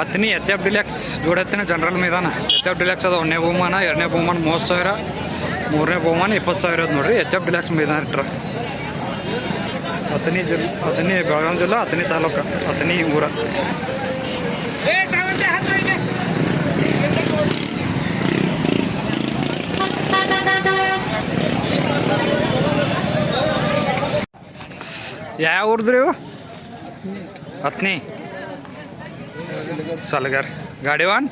ಹತ್ತನಿ H F deluxe ಜೋಡಿ ಹತ್ತಿನ general ಮೈದಾನ. ಎಚ್ ಎಫ್ ಡಿಲೆಕ್ಸ್ ಅದು ಒಂದನೇ ಬಹುಮಾನ, ಎರಡನೇ ಬಹುಮಾನ ಮೂವತ್ತು ಸಾವಿರ, ಮೂರನೇ ಬಹುಮಾನ ಇಪ್ಪತ್ತು ಸಾವಿರ ಅದು ನೋಡಿರಿ. ಎಚ್ ಎಫ್ ಡಿಲೆಕ್ಸ್ ಮೈದಾನ ಇಟ್ರ. ಹತ್ತನಿ ಜಿಲ್ಲೆ ಹತ್ತನಿ ಬೆಳಗಾವಿ ಜಿಲ್ಲಾ ಹತ್ತನಿ ತಾಲೂಕು ಹತ್ತನಿ ಊರ. ಯಾವ ಊರ್ದ್ರಿ ಇವು? सालगर. गाडीवान गाडेवान?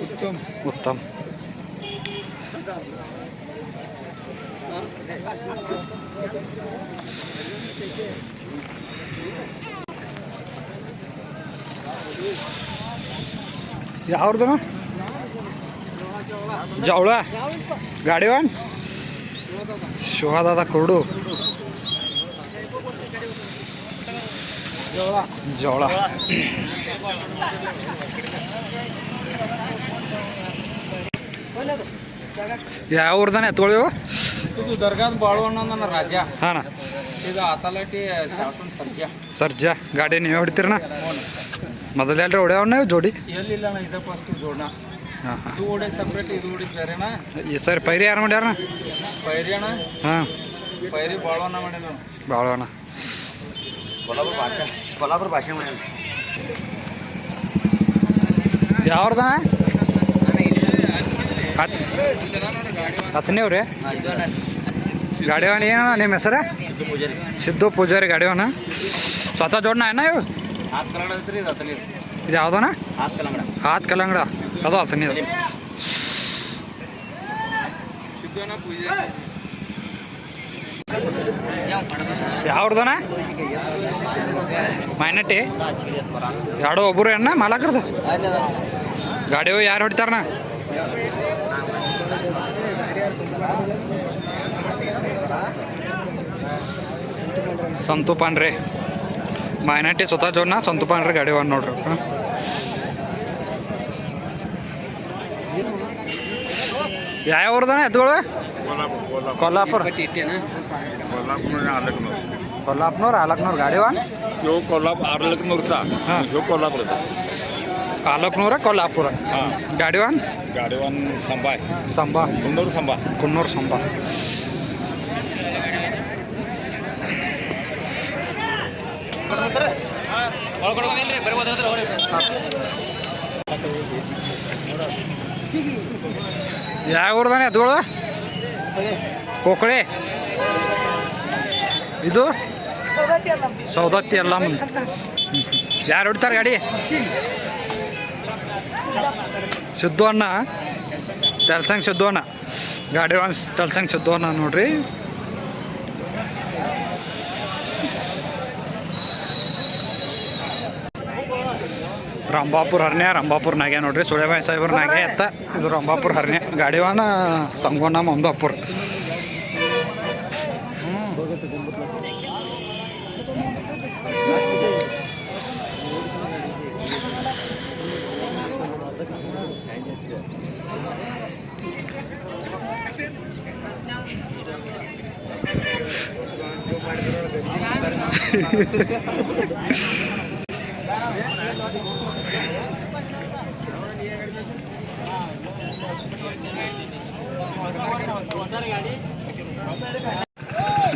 उत्तम. उत्तम. यावर ना? जावळा. गाडेवान? शिवादादा कोरडू. ಜವಳ ಯಾವ ಊರ್ದಾನೆ ಎತ್ಕೊಳ್ಳಿವು ಇದು ದರ್ಗಾದ ಬಾಳುವಣ್ಣ ರಾಜ ಹಾಂ ಇದು ಆತಲಾಟಿ ಶಾಸನ ಸರ್ಜಾ ಸರ್ಜಾ ಗಾಡಿ ನೀವೇ ಹೊಡ್ತೀರಣ್ಣ? ಮೊದಲೆಲ್ಲರೂ ಹೊಡ್ಯಾವಣ್ಣ ಇವು ಜೋಡಿ? ಎಲ್ಲಿಲ್ಲ ಇಲ್ಲಣ್ಣ ಇದ ಫಸ್ಟ್ ಜೋಡಣ ಇದು ಓಡಿ ಸಪ್ರೇಟ್ ಇದು ಓಡಿ ಬೇರೆನ ಸರಿ ಪೈರಿ ಯಾರು ಮಾಡ್ಯಾರ ಪೈರಿ ಅಣ್ಣ? ಹಾಂ. ಪೈರಿ ಬಾಳವಣ್ಣ ಮಾಡಿ ನಾವು ಭಾಳವಣ್ಣ ಕೊಲ್ಲಾಪುರ ಭಾಷೆ ಕೊಲ್ಲಾಪುರ ಭಾಷೆ ಮಾಡಿ ಯಾವ್ದಣ್ಣ ಹತ್ ಹತ್ತನೇವ್ರಿ ಗಾಡಿವನ್ ಏನಣ್ಣ ನಿಮ್ಮ ಹೆಸರು ಸಿದ್ದು ಪೂಜಾರಿ ಗಾಡಿವನ ಸ್ವತಃ ಜೋಡ್ನ ಏನ ಇವು ಹಾತ್ ಕನ್ನಡ ಐತ್ರಿ ಇದು ಅತಲಿ ಇದು ಯಾವ್ದಣ್ಣ ಹಾತ್ ಕನ್ನಡ ಹಾತ್ ಕಲ್ಲಂಗಡ ಅದು ಹತ್ತನೇ ಯಾವ್ದಣ್ಣ ಮೈನಟ್ಟಿ ಎರಡು ಒಬ್ಬರು ಅಣ್ಣ ಮಾಲಕರ್ದು? ಗಾಡಿವು ಯಾರು ಹೊಡಿತಾರನ? ಸಂತು ಪಾಂಡ್ರೆ. ಮೈನಾಟಿ ಸ್ವತಃ ಜೋರ್ನ ಸಂತು ಪಾಂಡ್ರೆ ಗಾಡಿ ಒಂದು ನೋಡ್ರಿ. ಹಾಂ. ಯಾವ ಊರ್ದಣ್ಣ ಎತ್ತುಗಳು ಕೊಲ್ಲಾಪುರ. कोल्हापूर आणि अलकनूर कोल्हापूर अलकनूर गाडीवान तो कोल्हापूर अलकनूरचा हा. ह्यो कोल्हापूरचा. अलकनूर कोल्हापूर. हां. गाडीवान गाडीवान संभा आहे. संभा. कुन्नूर संभा. कुन्नूर संभा. या उरदाने तुळ कोकळे. ಇದು? ಸೌದತ್ತಿ ಎಲ್ಲ ಮುಂದೆ. ಯಾರು ಹೊಡ್ತಾರೆ ಗಾಡಿ? ಸಿದ್ದು ಅಣ್ಣ ಸಿದ್ದು ಅಣ್ಣ ಗಾಡಿ ಒಂದು ತಲ್ಸಂಗ್ ಸಿದ್ದು ಅಣ್ಣ ನೋಡ್ರಿ. ರಂಭಾಪುರ ಹರ್ಣ್ಯ ರಂಭಾಪುರ ನಾಗೆ ನೋಡ್ರಿ. ಸುಳೆಬಾಯಿ ಸಾಹೇಬ್ರ ನಾಗೆ ಎತ್ತ. ಇದು ರಂಭಾಪುರ ಹರ್ಣ್ಯ. ಗಾಡಿವಾನ ಸಂಗೋಣ ಮಮದಾಪುರ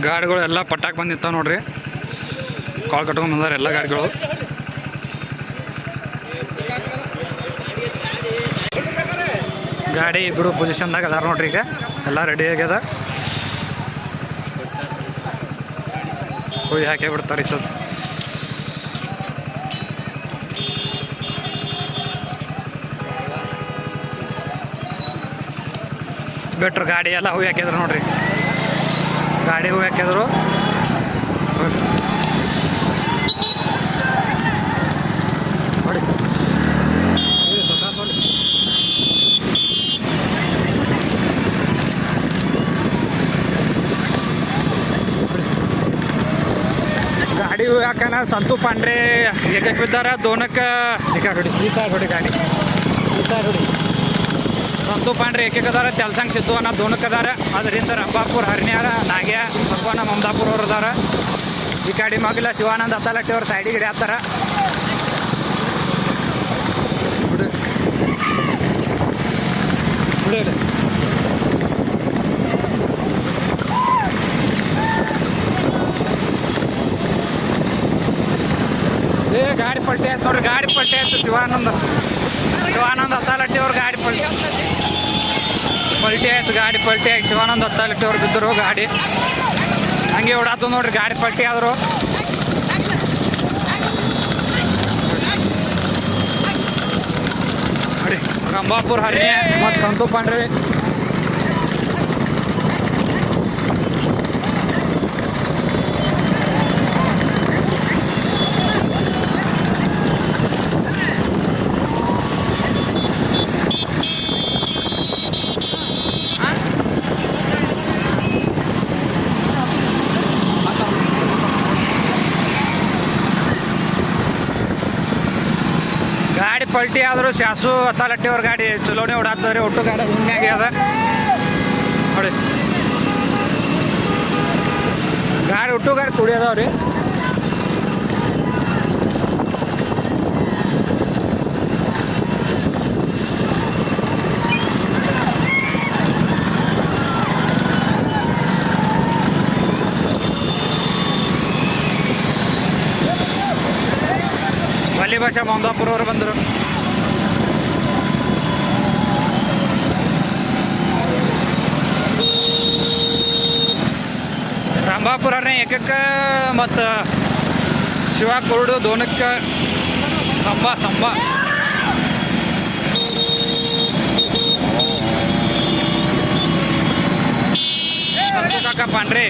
ಗಾಡಿಗಳು ಎಲ್ಲ ಪಟ್ಟಾಕ್ ಬಂದು ನೋಡ್ರಿ. ಕಾಲ್ ಕಟ್ಕೊಂಡ್ ಬಂದಾರ ಎಲ್ಲ ಗಾಡಿಗಳು. ಗಾಡಿ ಇಬ್ಬರು ಪೊಸಿಷನ್ದಾಗ ಅದಾರ ನೋಡ್ರಿ ಈಗ. ಎಲ್ಲ ರೆಡಿ ಆಗ್ಯದ. ಹೋಗಿ ಹಾಕೇ ಬಿಡ್ತಾರೆ ಈ ಸದ್ ಬಿಟ್ರು ಗಾಡಿ ಎಲ್ಲ ಹೋಗಿ ಹಾಕಿದ್ರು ನೋಡ್ರಿ. ಗಾಡಿ ಹೂವು ಹಾಕಿದ್ರು ಗಾಡಿ ಹಾಕಣ ಸಂತು ಪಾಂಡ್ರೆ ಏಕಕ್ಕೆ ಬಿದ್ದಾರ, ದೋನಕ್ಕೆ ಈ ಸಾರ್ ಹೊಡಿ ಗಾಡಿ. ಈ ಸಾರ್ ಹೊಡಿ. ಸಿದ್ದು ಪಾಂಡ್ರಿ ಏಕೆಕದಾರ ತೆಲ್ಸಂಗ್ ಸಿದ್ದು ಅನ್ನೋ ದೋಣಕ್ಕದಾರ ಅದರಿಂದ ರಂಭಾಪುರ್ ಹರಿಣ್ಯಾರ ನಾಗ್ಯ, ಭಗವಾನ ಮಮದಾಪುರ ಅವ್ರು ಅದಾರ. ಈ ಕಡೆ ಮಗಿಲ ಶಿವಾನಂದ ಅತ್ತಲಟ್ಟಿ ಅವ್ರ ಸೈಡಿಗೆ ಹಿಡಿಯತ್ತಾರ ಗಾಡಿ ಪಟ್ಟಿ ಆಯ್ತು ನೋಡ್ರಿ, ಗಾಡಿ ಪಟ್ಟಿ ಆಯ್ತು ಶಿವಾನಂದ. ಶಿವಾನಂದ ಅತ್ತಾಲಟ್ಟಿ ಅವ್ರ ಗಾಡಿ ಪಟ್ಟಿ ಪಲ್ಟಿ ಆಯ್ತು, ಗಾಡಿ ಪಲ್ಟಿ ಶಿವಾನಂದ ಹತ್ತಲ್ಲಿ ಟೋರ್ ಬಿದ್ದರು ಗಾಡಿ. ಹಂಗೆ ಓಡಾತು ನೋಡ್ರಿ, ಗಾಡಿ ಪಲ್ಟಿ ಆದರು. ನೋಡಿ ಹರಿಯ ಮತ್ತು ಸಂತು ಪಾಂಡ್ರೆ ಗಾಡಿ ಪಲ್ಟಿ ಆದರೂ ಶಾಸು ಹತ್ತಾಲಟ್ಟಿ ಅವ್ರ ಗಾಡಿ ಚಲೋನೆ ಓಡಾಡ್ತಾರೆ ಒಟ್ಟು ಗಾಡಿ ಹಿಂಗಾಗಿ ಅದ ನೋಡಿ ಗಾಡಿ ಒಟ್ಟು ಗಾಡಿ ತುಡಿ ಅದಾವ್ರಿ ಅಲ್ಲಿ ಭಾಷಾ ಮಮದಾಪುರ ರಂಭಾಪುರನೇ ಏಕಕ್ಕೆ ಮತ್ತು ಶಿವ ಕುರುಡು ದೋನಕ್ಕೆ ಸಂಬ ಸಂಬ ಕಾಕ ಪಾಂಡ್ರೆ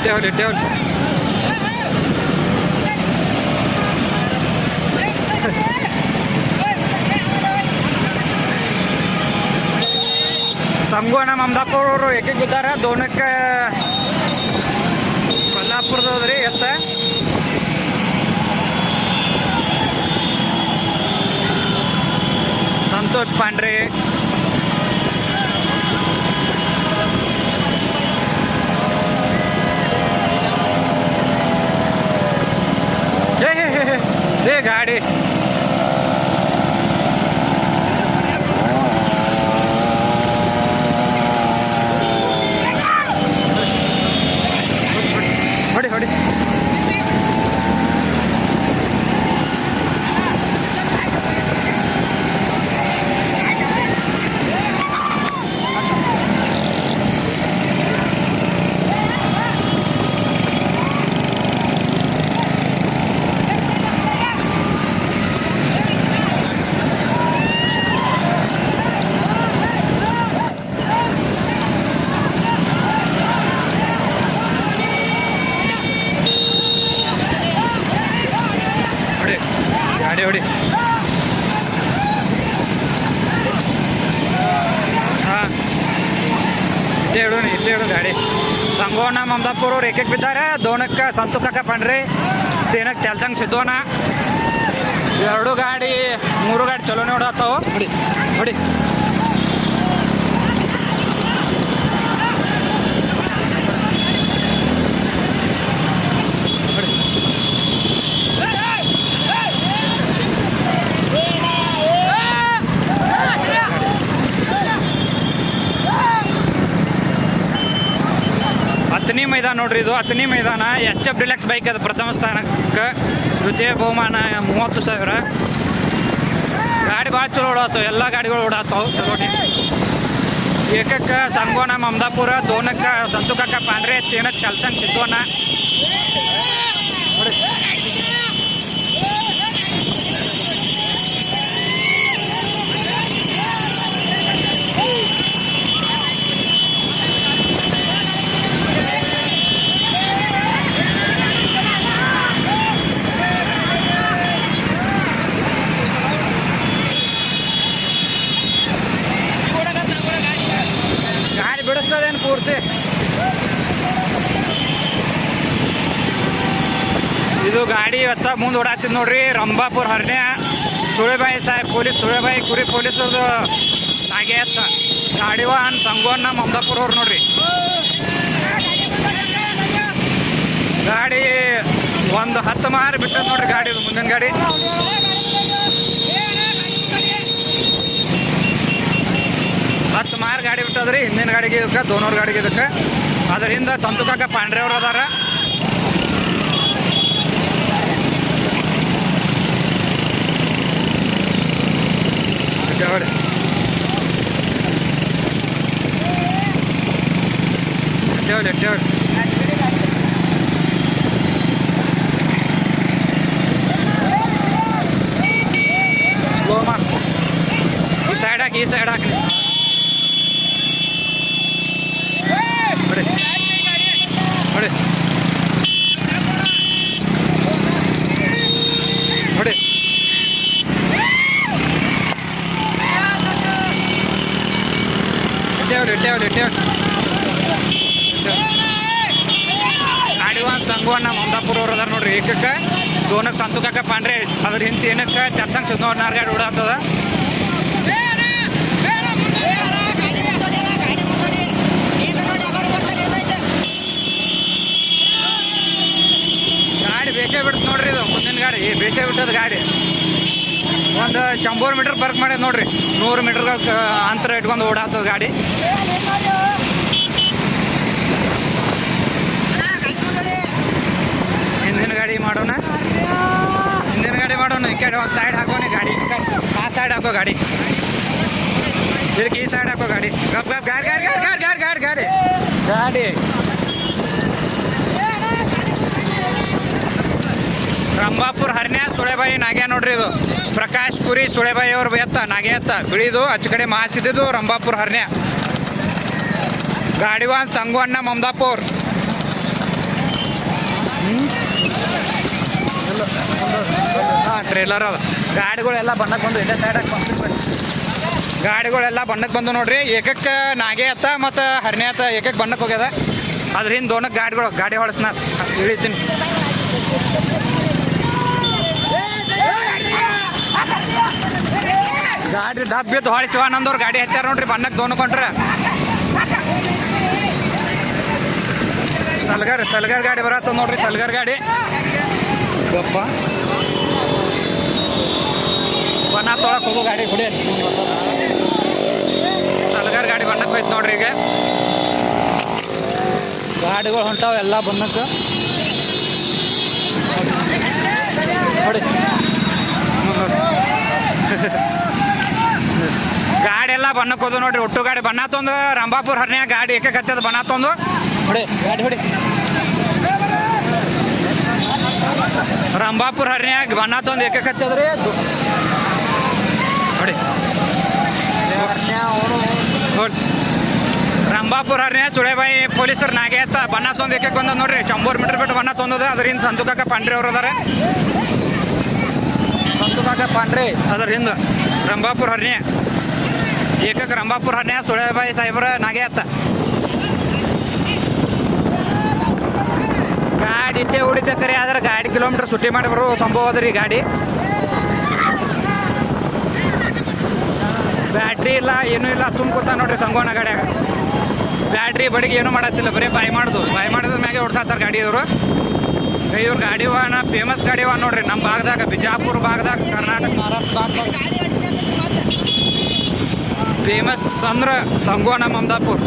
ಇಟ್ಟೆ ಹೋಲಿ ಇಟ್ಟೆ ಹೋಲಿ ಸಂಗೋಣ ಮಮದಾಪುರ ಅವರು ಏಕೆ ಗೊತ್ತಾರ ದೋನಕ್ಕೆ ಕೊಲ್ಲಾಪುರದವ್ರಿ ಎತ್ತ. ಸಂತೋಷ್ ಪಾಂಡ್ರೆ ಏ ಹೇ ಹೇ ಹೇ ಏ ಗಾಡಿ ಹೊಡಿ ಹೊಡಿ ಹೊಡಿ ಗಾಡಿ ಹೊಡಿ ಹಾಂ ಇಲ್ಲೇ ಇಡು ನೀ, ಇಲ್ಲೇ ಇಡು ಗಾಡಿ ಸಂಗೋಣ ಮಮದಾಪುರ ಅವ್ರು ಏಕಕ್ಕೆ ಬಿದ್ದಾರೆ. ದೋಣಕ್ಕೆ ಸಂತು ಕಾಕ ಪಂಡ್ರಿ. ತೇನಕ್ಕೆ ತೆಲ್ಸಂಗ್ ಸಿದ್ದೋಣ ಎರಡು ಗಾಡಿ, ಮೂರು ಗಾಡಿ ಚಲೋ ನೋಡತ್ತವು ಬಿಡಿ ಹೊಡಿ ಹೊಡಿ ಹತ್ತನೇ ಮೈದಾನ ನೋಡ್ರಿ, ಇದು ಹತ್ತನೇ ಮೈದಾನ ಎಚ್ ಎಫ್ ಡಿಲೆಕ್ಸ್ ಬೈಕ್ ಅದು ಪ್ರಥಮ ಸ್ಥಾನಕ್ಕೆ. ದ್ವಿತೀಯ ಬಹುಮಾನ, ಮೂವತ್ತು ಸಾವಿರ. ಗಾಡಿ ಭಾಳ ಚಲೋ ಓಡಾತಾವ ಎಲ್ಲ ಗಾಡಿಗಳು ಓಡಾತಾವ ಚಲೋ ಏಕಕ್ಕೆ ಸಂಗೋಣ, ಮಮದಾಪುರ, ದೋನಕ್ಕ, ಸಂತುಕಕ್ಕ, ಪಾಂಡ್ರೆ ತೇನಕ್ಕೆ ಕೆಲಸ ಸಿದ್ದೋಣ ನೋಡಿ ಗಾಡಿ ಬಿಡಿಸ್ತದೇನು ಪೂರ್ತಿ ಇದು ಗಾಡಿ ಇವತ್ತ ಮುಂದೆ ಓಡಾತಿದ್ ನೋಡ್ರಿ, ರಂಭಾಪುರ ಹರ್ಣ್ಯ ಸುಳೆಬಾಯಿ ಸಾಹೇಬ್ ಪೊಲೀಸ್ ಸುಳೆಬಾಯಿ ಕುರಿ ಪೊಲೀಸರದು ಗಾಡಿವಾನ್ ಗಾಡಿ ವಾಹನ್ ಸಂಗೋಣ್ಣ ಮಮದಾಪುರ ಅವ್ರು ನೋಡ್ರಿ. ಗಾಡಿ ಒಂದು ಹತ್ತು ಮಾರು ಬಿಟ್ಟದ ನೋಡ್ರಿ ಗಾಡಿ, ಮುಂದಿನ ಗಾಡಿ. ಹತ್ತು ಮಾರು ಗಾಡಿ ಬಿಟ್ಟದ್ರಿ, ಹಿಂದಿನ ಗಾಡಿಗೆ ಇದಕ್ಕೆ, ದೋನೂರು ಗಾಡಿಗೆ ಇದಕ್ಕೆ. ಅದರಿಂದ ಸಂತುಕಾಕ ಪಾಂಡ್ರೆ ಅವ್ರು ಅದಾರ. चढ़ चढ़ चढ़ Loma. Isso era aqui, isso era aqui. ಇಟ್ಟೇವ್ರಿ ಗಾಡಿವಾನ್ ಸಂಗುವನ್ನ Mamadapur ಅವ್ರು ಅದಾರ ನೋಡ್ರಿ. ಏಕಕ್ಕೆ ದೋನಕ್ಕೆ ಸಂತು ಕಾಕ ಪಾಂಡ್ರೆ, ಅದ್ರ ಹಿಂದೆ ಏನಕ್ಕೆ, ಚರ್ಚಂಗ್ ಸುದ್ನವ್ರ ಗಾಡಿ ಓಡಾಡ್ತದ? ಗಾಡಿ ಬೇಸೇ ಬಿಡ್ತು ನೋಡ್ರಿ ಇದು, ಮುಂದಿನ ಗಾಡಿ. ಬೇಸೇ ಬಿಟ್ಟದ ಗಾಡಿ. ಒಂದು ಶಂಬೂರು ಮೀಟರ್ ಬರ್ಕ್ ಮಾಡ್ಯದ ನೋಡ್ರಿ. ನೂರು ಮೀಟರ್ಗಳ ಅಂತರ ಇಟ್ಕೊಂಡು ಓಡಾಡ್ತದ ಗಾಡಿ ಹಿಂದಿನ ಗಾಡಿ ಮಾಡೋಣ. ಹಿಂದಿನ ಗಾಡಿ ಮಾಡೋಣ. ಈ ಕಡೆ ಒಂದು ಸೈಡ್ ಹಾಕೋಣ ಗಾಡಿ. ಆ ಸೈಡ್ ಹಾಕೋ ಗಾಡಿ. ಇದಕ್ಕೆ ಈ ಸೈಡ್ ಹಾಕೋ ಗಾಡಿ. ಗಪ್ ಗಪ್, ಗಾಡಿ ಗಾಡಿ ಗಾಡಿ ಗಾಡಿ ಗಾಡಿ ಗಾಡಿ ಗಾಡಿ. ಗಾಡಿ. ರಂಭಾಪುರ ಹರ್ನ್ಯಾ ಸುಳೆಬಾಯಿ, ನಾಗ್ಯ ನೋಡ್ರಿ ಇದು. ಪ್ರಕಾಶ್ ಕುರಿ, ಸುಳೆಬಾಯಿ ಅವ್ರ ಎತ್ತ ನಾಗೆ ಎತ್ತ. ಬಿಳಿದು, ಅಚ್ಚ ಕಡೆ ಮಾಸಿದ್ದು ರಂಭಾಪುರ ಹರ್ನ್ಯಾ ಗಾಡಿವಾನ್ ಸಂಗವಣ್ಣ ಮಮದಾಪುರ್ ಹಾಂ ಟ್ರೇಲರ್ ಅದ. ಗಾಡಿಗಳೆಲ್ಲ ಬಣ್ಣಕ್ಕೆ ಬಂದು ಇಲ್ಲೇ ಸೈಡಾಗಿ ಬಂದು ಗಾಡಿಗಳೆಲ್ಲ ಬಣ್ಣಕ್ಕೆ ಬಂದು ನೋಡ್ರಿ ಏಕಕ್ಕೆ ನಾಗೆ ಅತ್ತ ಮತ್ತು ಹರಣೆ ಅತ್ತ ಏಕಕ್ಕೆ ಬಣ್ಣಕ್ಕೆ ಹೋಗ್ಯದ. ಅದ್ರ ಹಿಂದೆ ದೋನಕ್ಕೆ ಗಾಡಿಗಳು ಗಾಡಿ ಹೊಡೆಸ್ನ ಇಳಿತೀನಿ. ಗಾಡಿ ದಬ್ಬಿದ್ದು ಹೊಳಿಸುವ ನಂದವ್ರು ಗಾಡಿ ಹಚ್ಚಾರ ನೋಡ್ರಿ ಬಣ್ಣಕ್ಕೆ ದೋನಕೊಂಡ್ರೆ ಸಲ್ಗರ್ ಸಲ್ಗರ್ ಗಾಡಿ ಬರತ್ತ ನೋಡ್ರಿ ಸಲ್ಗರ್ ಗಾಡಿ. ಗಪ್ಪ ಬಣ್ಣ ತೊಳಕ್ ಹೋಗೋ ಗಾಡಿ ಗುಡಿ ಸಲಗಾರ ಗಾಡಿ ಬಣ್ಣಕ್ಕೆ ಹೋಯ್ತು ನೋಡ್ರಿ ಈಗ. ಗಾಡಿಗಳು ಹೊಂಟಾವ ಎಲ್ಲ ಬಣ್ಣಕ್ಕೆ ನೋಡಿ ಗಾಡಿ ಎಲ್ಲ ಬಣ್ಣಕ್ಕೆ ಹೋದ ನೋಡ್ರಿ. ಒಟ್ಟು ಗಾಡಿ ಬಣ್ಣ ತೊಂದು ರಂಭಾಪುರ ಹರ್ನ್ಯಾಗ ಗಾಡಿ ಏಕೆ ಕತ್ತದ ಬಣ್ಣ ತೊಂದು. ಹೊಡಿ ಗಾಡಿ ಹೊಡಿ. ರಂಭಾಪುರ ಹರ್ನ್ಯಾಗ ಬಣ್ಣ ತೊಂದು ಏಕೆ ಕತ್ತದ್ರಿ ಹೊಡಿ ನೋಡಿ. ರಂಭಾಪುರ ಹರ್ನ್ಯಾ ಸುಳೆಬಾಯಿ ಪೊಲೀಸರು ನಾಗೆ ಅತ್ತ ಬಣ್ಣ ತೊಂದು ಏಕೆ ಬಂದ ನೋಡ್ರಿ. ಚಂಬೂರ್ ಮೀಟರ್ ಬಿಟ್ಟು ಬಣ್ಣ ತೊಂದದ. ಅದರಿಂದ ಸಂತು ಕಾಕ ಪಾಂಡ್ರೆ ಅವ್ರು ಅದಾರೆ. ಸಂತು ಕಾಕ ಪಾಂಡ್ರೆ ಅದ್ರ ಹಿಂದೆ ರಂಭಾಪುರ ಹರ್ನ್ಯಾ ಏಕಕ್ಕೆ ರಂಭಾಪುರ ಹರ್ನ್ಯಾ ಸುಳೆಬಾಯಿ ಸಾಹೇಬ್ರ ನಾಗೆ ಅತ್ತ ಗಾಡಿ ಇಟ್ಟೆ ಹೊಡಿತೆ ಕರೆ ಆದ್ರೆ ಗಾಡಿ ಕಿಲೋಮೀಟರ್ ಸುಟ್ಟಿ ಮಾಡಿ ಬರೋ ಸಂಭವ ಅದ್ರಿ ಗಾಡಿ. ಬ್ಯಾಟ್ರಿ ಇಲ್ಲ, ಏನೂ ಇಲ್ಲ, ಸುಮ್ ಕೂತ ನೋಡ್ರಿ ಸಂಗೋನ ಗಾಡಿಯಾಗ. ಬ್ಯಾಟ್ರಿ ಬಡಿಗೆ ಏನೂ ಮಾಡತ್ತಿಲ್ಲ, ಬರೀ ಬಾಯ್ ಮಾಡ್ದು. ಬೈ ಮಾಡಿದ ಮ್ಯಾಗೆ ಓಡ್ಸಾತಾರೆ ಗಾಡಿ ಇವರು. ಇವ್ರ ಗಾಡಿ ವಾಹನ ಫೇಮಸ್ ಗಾಡಿ ವಾಹನ ನೋಡ್ರಿ ನಮ್ಮ ಭಾಗದಾಗ, ಬಿಜಾಪುರ ಭಾಗದಾಗ, ಕರ್ನಾಟಕ ಮಹಾರಾಷ್ಟ್ರ ಭಾಗದಾಗ. ಫೇಮಸ್ ಅಂದ್ರೆ ಸಂಗೋಣ ಮಮದಾಪುರ್.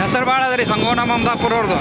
ಹೆಸರು ಭಾಳ ಅದ ರೀ ಮಮದಾಪುರ ಅವ್ರದ್ದು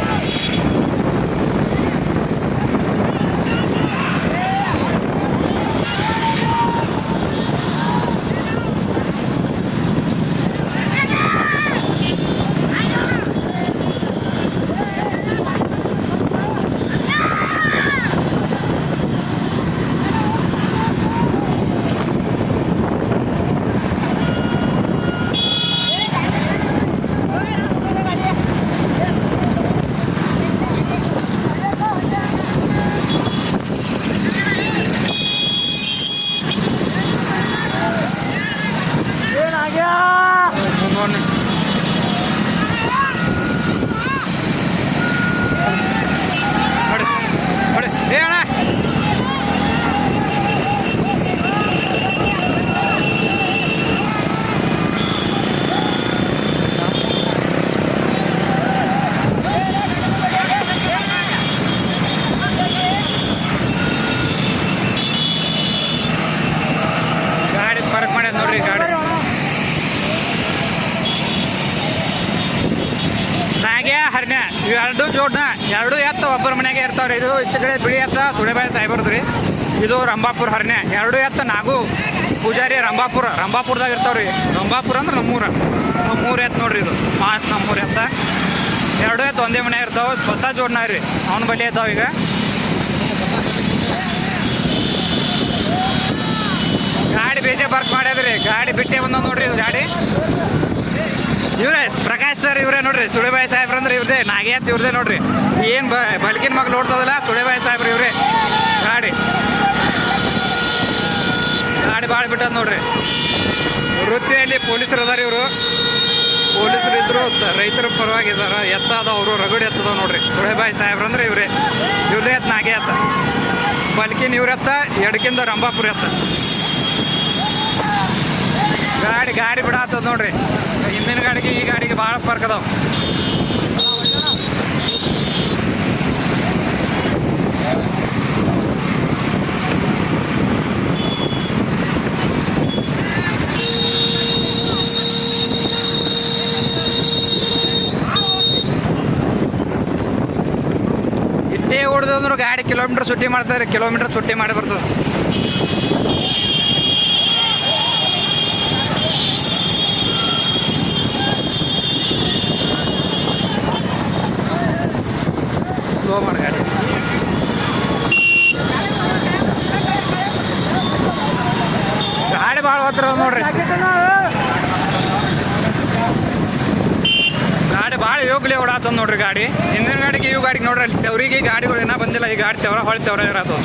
ಎರಡು ಎತ್ತ ಒಬ್ಬರ ಮನೆಗೆ ಇರ್ತಾವ್ರಿ. ಇದು ಈಚೆ ಬಿಳಿ ಎತ್ತ ಸುಳೆಬಾಯಿ ಸಾಹೇಬರ್ದು ರೀ ಇದು ರಂಭಾಪುರ ಹರಣ್ಯ. ಎರಡು ಎತ್ತ ನಾಗು ಪೂಜಾರಿ ರಂಭಾಪುರ. ರಂಭಾಪುರದಾಗ ಇರ್ತಾವ್ರಿ. ರಂಭಾಪುರ ಅಂದ್ರೆ ನಮ್ಮೂರ. ನಮ್ಮೂರ ಎತ್ತ ನೋಡ್ರಿ ಇದು. ಮಾಸ್ ನಮ್ಮೂರ ಎತ್ತ. ಎರಡು ಎತ್ತು ಒಂದೇ ಮನೆ ಇರ್ತಾವ. ಸ್ವತಃ ಜೋಡ್ನ ರೀ. ಅವನ ಬಳಿ ಇದ್ದಾವ ಈಗ. ಗಾಡಿ ಬೇಜೆ ಬರ್ಕ್ ಮಾಡ್ಯಾದ್ರಿ. ಗಾಡಿ ಬಿಟ್ಟೆ ಬಂದ ನೋಡ್ರಿ ಇದು ಗಾಡಿ. ಇವ್ರೇ, ಪ್ರಕಾಶ್ ಸರ್ ಇವರೇ ನೋಡ್ರಿ, ಸುಳೆಬಾಯಿ ಸಾಹೇಬ್ರ ಅಂದ್ರೆ ಇವ್ರದೇ, ನಾಗೇತ್ ಇವ್ರದೇ ನೋಡ್ರಿ. ಏನ್ ಬಲ್ಕಿನ ಮಗ್ಳು ನೋಡ್ತದಲ್ಲ ಸುಳೆಬಾಯಿ ಸಾಹೇಬ್ರ ಇವ್ರೇ. ಗಾಡಿ ಗಾಡಿ ಭಾಳ ಬಿಟ್ಟದ ನೋಡ್ರಿ. ವೃತ್ತಿಯಲ್ಲಿ ಪೊಲೀಸರು ಅದಾರ ಇವರು. ಪೊಲೀಸರು ಇದ್ರು ರೈತರ ಪರವಾಗಿ ಇದಾರ ಎತ್ತ ಅದಾವ ಅವರು, ರಗಡ್ ಎತ್ತದ ನೋಡ್ರಿ. ಸುಳೆಬಾಯಿ ಸಾಹೇಬ್ರ ಅಂದ್ರೆ ಇವ್ರೆ. ಇವ್ರದೇ ಎತ್ತ ನಾಗೇ ಎತ್ತ ಬಲ್ಕಿನ ಇವ್ರ ಎತ್ತ ಎಡಕಿಂದ ರಂಭಾಪುರ ಎತ್ತ ಗಾಡಿ ಗಾಡಿ ಬಿಡಾತದ ನೋಡ್ರಿ. ಹಿಂದಿನ ಗಾಡಿಗೆ ಈ ಗಾಡಿಗೆ ಭಾಳ ಫರ್ಕ್ ಅದಾವ ಇಷ್ಟೇ ಹೊಡೆದಂದ್ರೆ ಗಾಡಿ ಕಿಲೋಮೀಟರ್ ಸುಟ್ಟಿ ಮಾಡ್ತಾರೆ ಕಿಲೋಮೀಟರ್ ಸುಟ್ಟಿ ಮಾಡಿ ಬರ್ತದೆ ಸ್ಲೋ ಮಾಡಿ ಗಾಡಿ ಗಾಡಿ ಭಾಳ ಹತ್ರ ನೋಡ್ರಿ ಗಾಡಿ ಭಾಳ ಯೋಗ್ಲಿ ಓಡಾತದ ನೋಡ್ರಿ ಗಾಡಿ ಹಿಂದಿನ ಗಾಡಿಗೆ ಇವು ಗಾಡಿಗೆ ನೋಡ್ರಿ ಅಲ್ಲಿ ಅವ್ರಿಗೆ ಗಾಡಿಗಳು ಏನೋ ಬಂದಿಲ್ಲ, ಈ ಗಾಡಿ ತವರ ಹೊಳಿ ತವರ ಇರತ್ತದ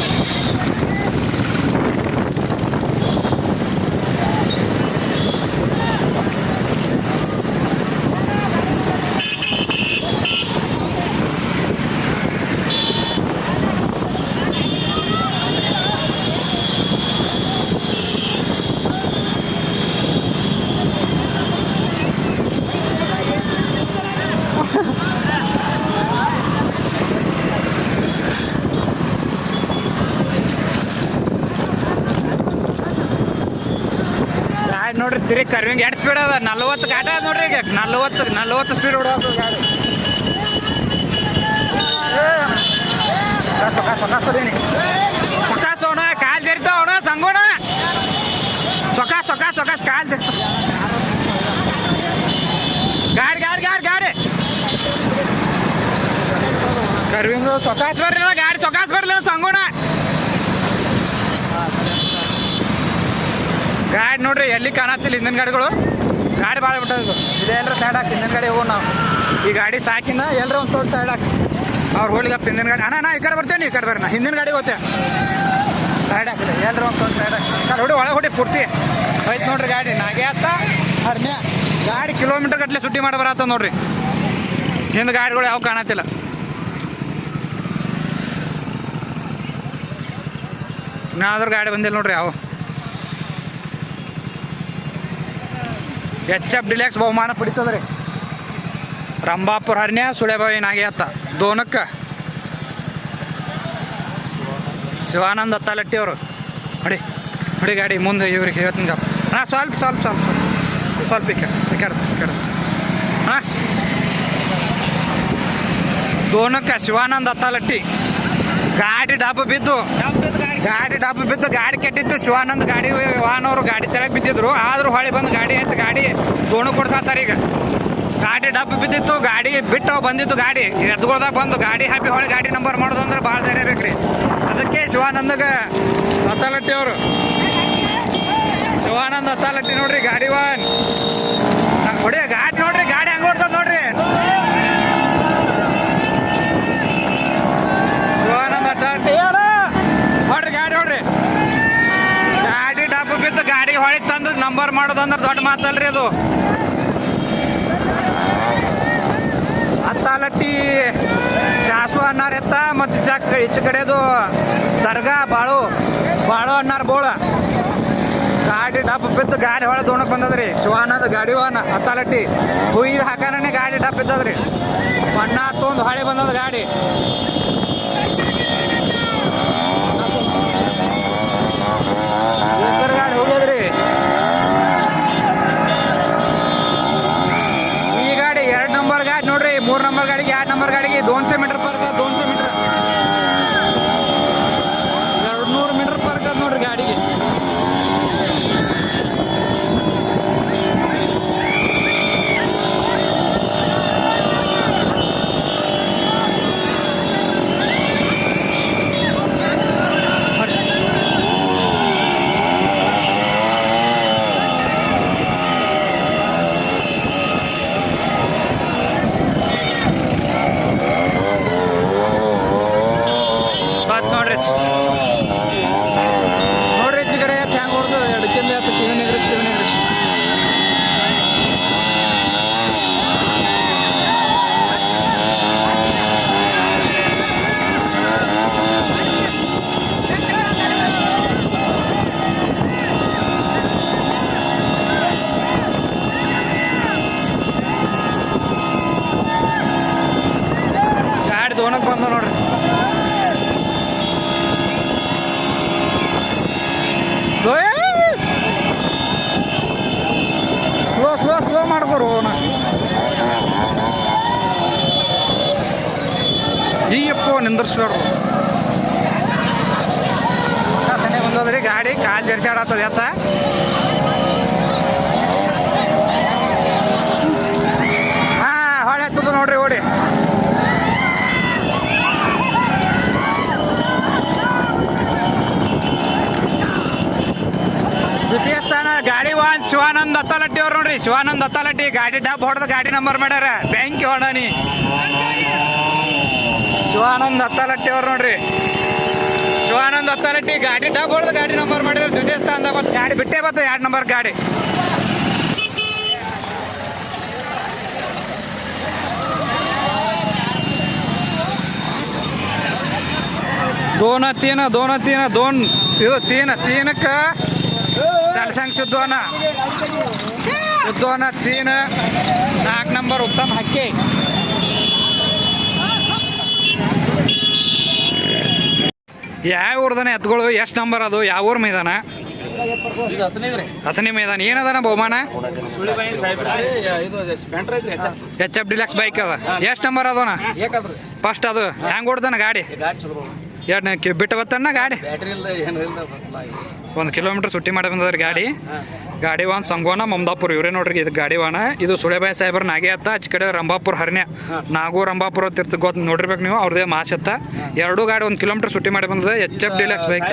ಗಾಡಿ ನೋಡ್ರಿ, ತಿರುಗಿ ಕರ್ವಿಂಗ್ ಎರಡು ಸ್ಪೀಡ್ ಅದ. ನಲ್ವತ್ತು ಗಾಡಿ ಅದ ನೋಡ್ರಿ ಈಗ. ನಲ್ವತ್ತು ನಲ್ವತ್ತು ಸ್ಪೀಡ್ ಹೊಡೋದು ಗಾಡಿ. ಸೊಕ ಸೊಕ ಸೊದೇನಿ ಸೊಕ ಸೋಣ ಕಾಲ್ ಜರಿತಾವ ಅಣ್ಣ ಸಂಗೋಣ. ಸೊಕ ಸೊಕ ಸೊಕ ಕಾಲ್ ಜರಿತಾವ ಗಾಡಿ ಗಾಡಿ ಗಾಡಿ ಗಾಡಿ. ಕರ್ವಿಂಗ್, ಸೊಕಾಸ್ ಬರ್ಲಿಲ್ಲ, ಗಾಡಿ ಸೊಕಾಸ್ ಬರ್ಲಿಲ್ಲ, ಸಂಗೋಣ. ಗಾಡಿ ನೋಡ್ರಿ, ಎಲ್ಲಿ ಕಾಣತ್ತಿಲ್ಲ ಹಿಂದಿನ ಗಾಡಿಗಳು. ಗಾಡಿ ಭಾಳ ಬಿಟ್ಟದು ಇದು ಎಲ್ಲರ ಸೈಡ್ ಹಾಕಿ ಹಿಂದಿನ ಗಾಡಿ ಹೋಗೋಣ ನಾವು. ಈ ಗಾಡಿ ಸಾಕಿನ ಎಲ್ಲರೂ ಒಂದು ತೋಟ ಸೈಡ್ ಹಾಕಿ. ಅವ್ರು ಹೋಗ್ಲಿಗಪ್ಪ ಹಿಂದಿನ ಗಾಡಿ. ಅಣ್ಣ ನಾ ಈ ಕಡೆ ಬರ್ತೇನೆ, ಈ ಕಡೆ ಬರ್ರಿ ನಾ. ಹಿಂದಿನ ಗಾಡಿಗೆ ಹೋಗ್ತೆ ಸೈಡ್ ಹಾಕಿದೆ. ಎಲ್ಲರ ಒಂದು ತೋಟ ಸೈಡ್ ಹಾಕಿ. ಹೊಡಿ, ಒಳಗೆ ಹೊಡಿ, ಪೂರ್ತಿ. ಆಯ್ತು ನೋಡ್ರಿ ಗಾಡಿ. ನಾಗೆ ಆತ ಅರ್ಮ್ಯ ಗಾಡಿ ಕಿಲೋಮೀಟರ್ ಗಟ್ಟಲೆ ಸುಟ್ಟಿ ಮಾಡಿ ಬರತ್ತ ನೋಡ್ರಿ. ಹಿಂದೆ ಗಾಡಿಗಳು ಯಾವ ಕಾಣತ್ತಿಲ್ಲ. ಇನ್ನಾದ್ರೂ ಗಾಡಿ ಬಂದಿಲ್ಲ ನೋಡ್ರಿ ಯಾವ. ಎಚ್ ಎಫ್ ಡಿಲೆಕ್ಸ್ ಬಹುಮಾನ ಪಡಿತದ್ರಿ. ರಂಭಾಪುರ ಹರ್ನ್ಯ ಸುಳೆಬಾವಿ ನಾಗೇತ ದೋನಕ್ಕ. ಶಿವಾನಂದ ಅತ್ತಾಲಟ್ಟಿ ಅವರು. ಹೊಡಿ ಹೊಡಿ ಗಾಡಿ, ಮುಂದೆ ಇವ್ರಿಗೆ ಹೇಳ್ತೀನಿ ಹಾಂ ಸ್ವಲ್ಪ ಸ್ವಲ್ಪ ಸ್ವಲ್ಪ ಸ್ವಲ್ಪ ಈ ಕಡೆ ಈ ಕಡೆ ಹಾಂ ದೋನಕ್ಕ, ಶಿವಾನಂದ ಅತ್ತಾಲಟ್ಟಿ ಗಾಡಿ ಡಬ್ಬ ಬಿದ್ದು. ಗಾಡಿ ಡಬ್ಬ ಬಿದ್ದು ಗಾಡಿ ಕೆಟ್ಟಿತ್ತು ಶಿವಾನಂದ್ ಗಾಡಿ, ವಾಹನವರು ಗಾಡಿ ತೆಳಗೆ ಬಿದ್ದಿದ್ರು. ಆದ್ರೂ ಹೊಳಿ ಬಂದು ಗಾಡಿ ಅಂತ ಗಾಡಿ ದೋಣು ಕೊಡ್ಸಾತಾರೆ ಈಗ. ಗಾಡಿ ಡಬ್ಬ ಬಿದ್ದಿತ್ತು, ಗಾಡಿ ಬಿಟ್ಟು ಬಂದಿತ್ತು ಗಾಡಿ. ಎದ್ಗೊಳ್ದಾಗ ಬಂದು ಗಾಡಿ ಹಾಪಿ ಹೊಳೆ ಗಾಡಿ ನಂಬರ್ ಮಾಡೋದು ಅಂದ್ರೆ ಭಾಳ ಧೈರ್ಯ ಬೇಕ್ರಿ. ಅದಕ್ಕೆ ಶಿವಾನಂದಗ ಅತಾಲಟ್ಟಿ ಅವರು. ಶಿವಾನಂದ್ ಅತಾಲಟ್ಟಿ ನೋಡ್ರಿ, ಗಾಡಿ ವಾನ್ ಹೊಡೆ ಗಾಡಿ ನೋಡ್ರಿ ಗಾಡಿ ಹಂಗ ಓಡ್ತದ ನೋಡ್ರಿ ಶಿವಾನಂದ ಅತ್ತಾಲಟ್ಟಿ ಹೇಳು ಹೊಡ್ರಿ ಗಾಡಿ ಹೊಡ್ರಿ ಗಾಡಿ ಡಬ್ಬ ಬಿದ್ದು ಗಾಡಿ ಹೊಳಿ ತಂದು ನಂಬರ್ ಮಾಡೋದು ಅಂದ್ರೆ ದೊಡ್ಡ ಮಾತಲ್ರಿ ಅದು. ಅತ್ತಾಲಟ್ಟಿ ಶಾಸು ಅನ್ನಾರ ಎತ್ತ ಮತ್ತು ಚಕ್ ಕಡೆದು ದರ್ಗಾ ಬಾಳು ಬಾಳು ಅನ್ನಾರ ಬೋಳ. ಗಾಡಿ ಡಬ್ಬ ಬಿದ್ದು ಗಾಡಿ ಹೊಳೆ ದೋಣಕ್ಕೆ ಬಂದದ್ರಿ. ಶಿವಾನಂದ ಗಾಡಿ ವಾಹನ, ಹತ್ತಾಲಟ್ಟಿ. ಹುಯ್ದು ಹಾಕಾರನೇ ಗಾಡಿ ಡಬ್ಬ ಬಿದ್ದದ್ರಿ. ಬಣ್ಣ ತೊಂದು ಹೊಳೆ ಬಂದದ ಗಾಡಿ. नंबर गाडी की दोनशे मीटर ಮೀಟರ್ ನೋಡ್ರಿ ಸನೆ ಗಾಡಿ, ಕಾಲ್ ಜರ್ಸಾಡತ್ತದ ಎತ್ತ. ಹಾ, ಹೊಳೆ ಹತ್ತದ ನೋಡ್ರಿ, ಓಡಿ. ದ್ವಿತೀಯ ಸ್ಥಾನ, ಗಾಡಿ ವಾನ್ ಶಿವಾನಂದ್ ಅತ್ತಾಲಟ್ಟಿ ಅವ್ರು ನೋಡ್ರಿ. ಶಿವಾನಂದ್ ಅತ್ತಾಲಟ್ಟಿ ಗಾಡಿ ಡಬ್ ಹೊಡೆದ ಗಾಡಿ ನಂಬರ್ ಮಾಡ್ಯಾರ. ಬ್ಯಾಂಕ್ ಹೊಡನಿ ಶಿವಾನಂದ್ ಹತ್ತಾಲಟ್ಟಿ ಅವ್ರು ನೋಡ್ರಿ. ಶಿವಾನಂದ್ ಹತ್ತಾಲಟ್ಟಿ ಗಾಡಿ ಟಾಪ್ ಹೊಡೆದು ಗಾಡಿ ನಂಬರ್ ಮಾಡಿದ್ರೆ ದ್ವಿತೀಯ ಸ್ಥಾನದ ಗಾಡಿ ಬಿಟ್ಟೆ ಬತ್ತು ಎರಡು ನಂಬರ್ ಗಾಡಿ. ದೋನ ತೀನ ದೋನ ತೀನ, ದೋನ್, ಇದು ತೀನ, ತೀನಕ್ಕ ತಲಸಂಗ್ ಶುದ್ಧೋನ. ಶುದ್ಧೋನ ತೀನ ನಾಲ್ಕು ನಂಬರ್ ಉತ್ತಮ ಹಕ್ಕಿ. ಯಾವ ಊರ್ದಾನೆ ಎತ್ಗಳು ಎಷ್ಟು ನಂಬರ್ ಅದು? ಯಾವ ಊರ್ ಮೈದಾನ? ಹತ್ತನೇ ಮೈದಾನ. ಏನದಾನ ಬಹುಮಾನ? ಎಚ್ ಎಫ್ ಡಿಲಕ್ಸ್ ಬೈಕ್ ಅದ. ಎಷ್ಟು ನಂಬರ್ ಅದನ ಫಸ್ಟ್ ಅದು. ಹ್ಯಾಂಗ್ ಓಡ್ದಾನ ಗಾಡಿ? ಬಿಟ್ಟು ಬತ್ತಣ್ಣ ಗಾಡಿ? ಒಂದ್ ಕಿಲೋಮೀಟರ್ ಸುಟ್ಟಿ ಮಾಡಿ ಬಂದದ್ರಿ ಗಾಡಿ. ಗಾಡಿ ವಾಹನ ಸಂಗೋನ ಮಮದಾಪುರ ಇವ್ರೇ ನೋಡ್ರಿ ಇದು ಗಾಡಿ ವಾಹನ ಇದು ಸುಳೆಬಾಯಿ ಸಾಹೇಬ್ರ ನಾಗೆ ಅತ್ತ ಆಚೆ ಕಡೆ ರಂಭಾಪುರ ಹರ್ನ್ಯ ನಾಗೂ ರಂಭಾಪುರ ಅಂತ ಇರ್ತ ಗೊತ್ತು ನೋಡಿರ್ಬೇಕು ನೀವು ಅವ್ರದೇ ಮಾಸ್ ಅತ್ತ. ಎರಡೂ ಗಾಡಿ ಒಂದು ಕಿಲೋಮೀಟರ್ ಸುಟ್ಟಿ ಮಾಡಿ ಬಂದದ ಎಚ್ ಎಫ್ ಡಿಲಕ್ಸ್ ಬೈಕ್.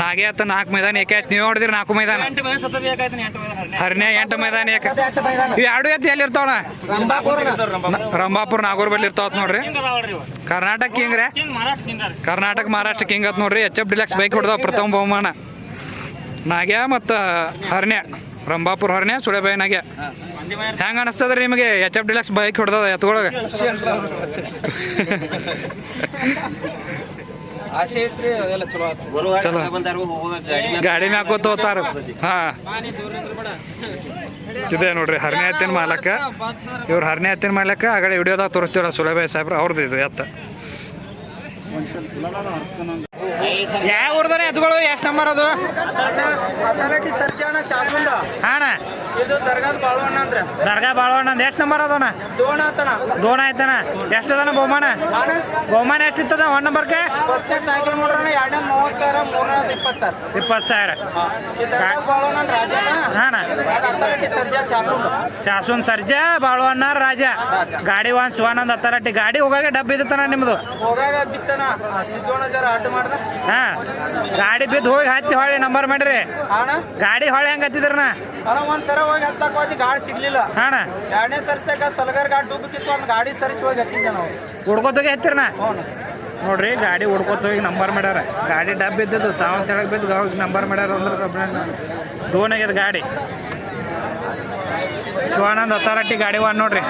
ನಾಗೆ ಅತ್ತ ನಾಲ್ಕು ಮೈದಾನ ಏಕೆ ಆಯ್ತು? ನೀವು ನೋಡಿದ್ರಿ ನಾಲ್ಕು ಮೈದಾನ? ಏಕಾಯ್ತು ಎಂಟು ಮೈದಾನ ಎರಡು ಎತ್ತಿ ಎಲ್ಲಿ ಇರ್ತಾವಣ ರಂಭಾಪುರ ನಾಗೂರ್ ಬಲ್ಲಿ ಇರ್ತಾವತ್ ನೋಡ್ರಿ. ಕರ್ನಾಟಕ ಕಿಂಗ್ ರೀ. ಕರ್ನಾಟಕ ಮಹಾರಾಷ್ಟ್ರ ಕಿಂಗ್ ಅತ್ ನೋಡ್ರಿ. ಎಚ್ ಎಫ್ ಡಿಲಕ್ಸ್ ಬೈಕ್ ಹೊಡೆದ ಪ್ರಥಮ ಬಹುಮಾನ. ನಾಗ್ಯ ಮತ್ತು ಹರ್ಣ್ಯ. ರಂಭಾಪುರ ಹರ್ಣ್ಯ ಸುಳೆಬಾಯಿ ನಾಗ್ಯ. ಹೆಂಗ ಅನಿಸ್ತದ್ರಿ ನಿಮಗೆ ಎಚ್ ಎಫ್ ಡಿಲಕ್ಸ್ ಬೈಕ್ ಹೊಡೆದ ಎತ್ಕೊಳಗೆ? ಆಸೆ ಐತ್ರಿ ಅದೆಲ್ಲ ಚಲೋ ಆತ್ರಿ ಚಲೋ. ಬಂದಾರು ಹೋಗುವಾಗ ಗಾಡಿ ಗಾಡಿ ಮ್ಯಾಗ ಕೂತ್ ಹೋಗ್ತಾರ. ಹಾ. ಇದೆ ನೋಡ್ರಿ ಹರನೇ ಹತ್ತಿನ ಮಾಲಕ. ಇವ್ರ ಹರನೇ ಹತ್ತಿನ ಮಾಲಕ ಆಗಡೆ ವಿಡಿಯೋದಾಗ ತೋರಿಸ್ತೀವಲ್ಲ ಸುಲಭ ಸಾಹೇಬ್ರ ಅವ್ರದ್ದು ಇದು ಎತ್ತ. ಯಾವ ಊರ್ದಾನೆ ಎತ್ಗಳು ಎಷ್ಟು ನಂಬರ್ ಅದು? ಸರ್ಜಾನ ಶಾಸನ. ಹಾಣ? ಇದು ದರ್ಗಾದ ಬಾಳವಣ್ಣ ಅಂದ್ರೆ. ದರ್ಗಾ ಬಾಳವಣ್ಣ ಎಷ್ಟು ನಂಬರ್ ಅದನ ದೋಣ ಆತನ. ದೋಣ ಆಯ್ತಾನ ಎಷ್ಟು ಅದನ ಬಹುಮಾನ? ಬಹುಮಾನ ಎಷ್ಟು ಇತ್ತದ ಒನ್ ನಂಬರ್ಗೆ ಫಸ್ಟ್ನೇ ಎರಡನೇ ಮೂವತ್ತು ಸಾವಿರ ಶಾಸನ್ ಇಪ್ಪತ್ತು ಸಾವಿರ. ಇಪ್ಪತ್ತು ಸಾವಿರ. ಬಾಳವಣ್ಣ ರಾಜನ ಹಾಣ? ಅಥಾರಿಟಿ ಸರ್ಜಾ ಶಾಸನ? ಶಾಸೂನ್ ಸರ್ಜಾ ಬಾಳವಣ್ಣ ರಾಜ. ಗಾಡಿ ವಾನ್ ಶಿವಾನಂದ್ ಹತ್ತಾರಟ್ಟಿ ಗಾಡಿ ಹೋಗಾಗ ಡಬ್ಬ ಇದ್ದತನ ನಿಮ್ದು? ಹೋಗಾಗ ಬಿತ್ತನ. ಹಾ ಗಾಡಿ ಬಿದ್ದು ಹೋಗಿ ಹತ್ತಿ ಹೊಳೆ ನಂಬರ್ ಮಾಡ್ರಿ. ಗಾಡಿ ಹೊಳೆ ಹೆಂಗ್ ಹತ್ತಿದ್ರನ ಅಣ್ಣ? ಒಂದ್ ಸರ ಹೋಗಿ ಹತ್ತಕ್ ಹೋಗಿ ಗಾಡಿ ಸಿಗ್ಲಿಲ್ಲ. ಹಾಣ ಎರಡನೇ ಸರ್ತಾಗ ಸಲಗರ್ ಗಾಡಿ ಡುಬ್ಬಿತ್ತು ಒಂದ್ ಗಾಡಿ ಸರಿಸಿ ಹೋಗಿ ಹತ್ತಿದ್ದೆ ನಾವು. ಹುಡ್ಕೋತೋಗಿ ಹತ್ತಿರನ ನೋಡ್ರಿ ಗಾಡಿ ಹುಡ್ಕೋತ ಹೋಗಿ ನಂಬರ್ ಮಾಡ್ಯಾರ. ಗಾಡಿ ಡಬ್ ಇದ್ದದ್ದು ತಾವ್ ತೆಳಗ್ ಬಿದ್ದು ಹೋಗಿ ನಂಬರ್ ಮಾಡ್ಯಾರ ಅಂದ್ರೆ ಸ್ವಲ್ಪ ದೋನ್ ಆಗ್ಯದ ಗಾಡಿ. ಶಿವಾನಂದ್ ಹತ್ತಾರಟ್ಟಿ ಗಾಡಿ ಒನ್ ನೋಡ್ರಿ.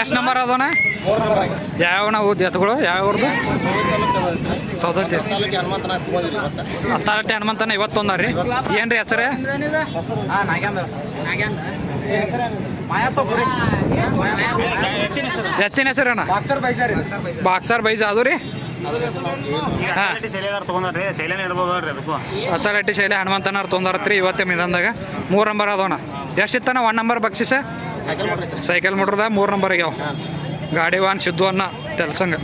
ಎಷ್ಟು ನಂಬರ್ ಅದೋಣ ಯಾವ ನಾವು ಎತ್ಗಳು ಯಾವ ಊರ್ದು? ಸೌದತ್ತಿ. ಹತ್ತಾರಟ್ಟಿ ಹನುಮಂತನ ಇವತ್ತೊಂದ ರೀ. ಏನ್ರಿ ಹೆಸರೇ? ಎತ್ತಿನ ಹೆಸರಣ್ಣ ಬಾಕ್ಸರ್ ಬೈಜ್ ಅದು ರೀ. ಹಾಂ. ತಗೊಂಡ್ರಿ ಶೈಲೇನ ಇಡ್ಬೋದು ನೋಡ್ರಿ ಅದಕ್ಕೂ ಹತ್ತಾರಟ್ಟಿ ಶೈಲಿ ಹನುಮಂತನವ್ರು ತೊಂದರತ್ರಿ ಇವತ್ತೇ ಮಿದಂದಾಗ ಮೂರು ನಂಬರ್ ಅದೋಣ ಎಷ್ಟಿತ್ತನ ಒನ್ ನಂಬರ್ ಬಕ್ಷಿಸ? ಸೈಕಲ್ ಮೋಟ್ರದ ಮೂರು ನಂಬರ್ ಗಾಡಿ ವಾನ್ ಸಿದ್ದು ಅನ್ನ ತೆಲ್ಸಂಗ.